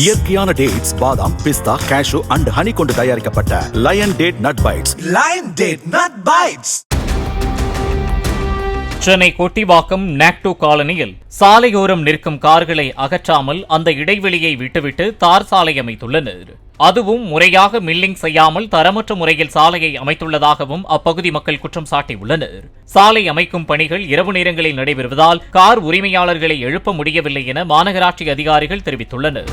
இயற்கையான டேட்ஸ் பாதாம் பிஸ்தா cash and honey கொண்டு தயாரிக்கப்பட்ட Lion date nut bites Lion Date Nut Bites. Chennai Kottivakkam நாக்டோ காலனியில் சாலையோரம் நிற்கும் கார்களை அகற்றாமல் அந்த இடைவெளியை விட்டுவிட்டு தார் சாலை அமைத்துள்ளனர். அதுவும் முறையாக மில்லிங் செய்யாமல் தரமற்ற முறையில் சாலையை அமைத்துள்ளதாகவும் அப்பகுதி மக்கள் குற்றம் சாட்டியுள்ளனர். சாலை அமைக்கும் பணிகள் இரவு நேரங்களில் நடைபெறுவதால் கார் உரிமையாளர்களை எழுப்ப முடியவில்லை என மாநகராட்சி அதிகாரிகள் தெரிவித்துள்ளனர்.